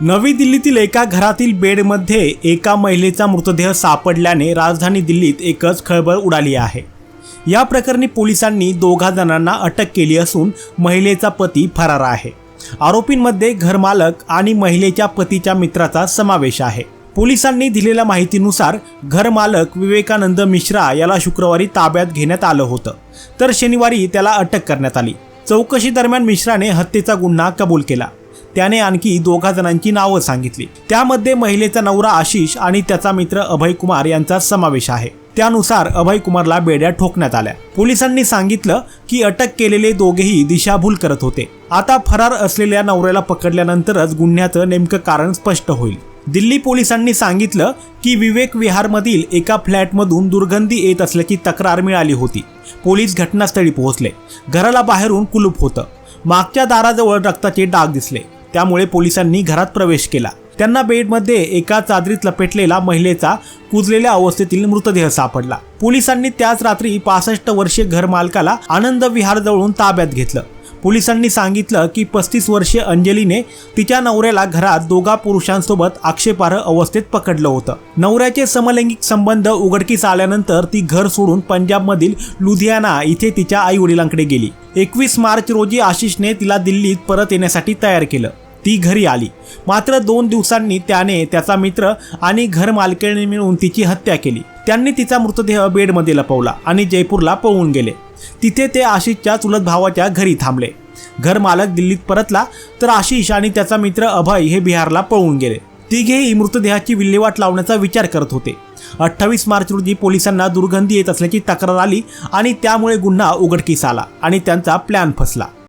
नवी दिल्लीतील एका घरातील बेडमध्ये एका महिलेचा मृतदेह सापडल्याने राजधानी दिल्लीत एकच खळबळ उडाली आहे. या प्रकरणी पोलिसांनी दोघा जणांना अटक केली असून महिलेचा पती फरार आहे. आरोपींमध्ये घरमालक आणि महिलेच्या पतीच्या मित्राचा समावेश आहे. पोलिसांनी दिलेल्या माहितीनुसार घरमालक विवेकानंद मिश्रा याला शुक्रवारी ताब्यात घेण्यात आलं होतं तर शनिवारी त्याला अटक करण्यात आली. चौकशी दरम्यान मिश्राने हत्येचा गुन्हा कबूल केला. त्याने आणखी दोघा जणांची नावं सांगितली. त्यामध्ये महिलेचा नवरा आशिष आणि त्याचा मित्र अभय कुमार यांचा समावेश आहे. त्यानुसार अभय कुमारला बेड्या ठोकण्यात आल्या. पोलिसांनी सांगितलं की अटक केलेले दोघेही दिशाभूल करत होते. आता फरार असलेल्या नवऱ्याला पकडल्यानंतरच गुन्ह्याचं नेमकं कारण स्पष्ट होईल. दिल्ली पोलिसांनी सांगितलं की विवेक विहारमधील एका फ्लॅटमधून दुर्गंधी येत असल्याची तक्रार मिळाली होती. पोलीस घटनास्थळी पोहोचले. घराला बाहेरून कुलूप होतं. मागच्या दाराजवळ रक्ताचे डाग दिसले. त्यामुळे पोलिसांनी घरात प्रवेश केला. त्यांना बेडमध्ये एका चादरीत लपेटलेला महिलेचा कुजलेल्या अवस्थेतील मृतदेह सापडला. पोलिसांनी त्याच रात्री पासष्ट वर्षीय घरमालकाला आनंद विहार जवळून ताब्यात घेतलं. पोलिसांनी सांगितलं की पस्तीस वर्षीय अंजलीने तिच्या नवऱ्याला घरात दोघा पुरुषांसोबत आक्षेपार्ह अवस्थेत पकडलं होतं. नवऱ्याचे समलैंगिक संबंध उघडकीस आल्यानंतर ती घर सोडून पंजाबमधील लुधियाना इथे तिच्या आई वडिलांकडे गेली. एकवीस मार्च रोजी आशिषने तिला दिल्लीत परत येण्यासाठी तयार केलं. ती घरी आली. मात्र दोन दिवसांनी त्याने त्याचा मित्र आणि घर मालकीने मिळून तिची हत्या केली. त्यांनी तिचा मृतदेह बेडमध्ये लपवला आणि जयपूरला पळून गेले. तिथे ते आशिषच्या चुलत भावाच्या घरी थांबले. घरमालक दिल्लीत परतला तर आशिष आणि त्याचा मित्र अभय हे बिहारला पळून गेले. तिघेही मृतदेहाची विल्हेवाट लावण्याचा विचार करत होते. अठ्ठावीस मार्च रोजी पोलिसांना दुर्गंधी येत असल्याची तक्रार आली आणि त्यामुळे गुन्हा उघडकीस आला आणि त्यांचा प्लॅन फसला.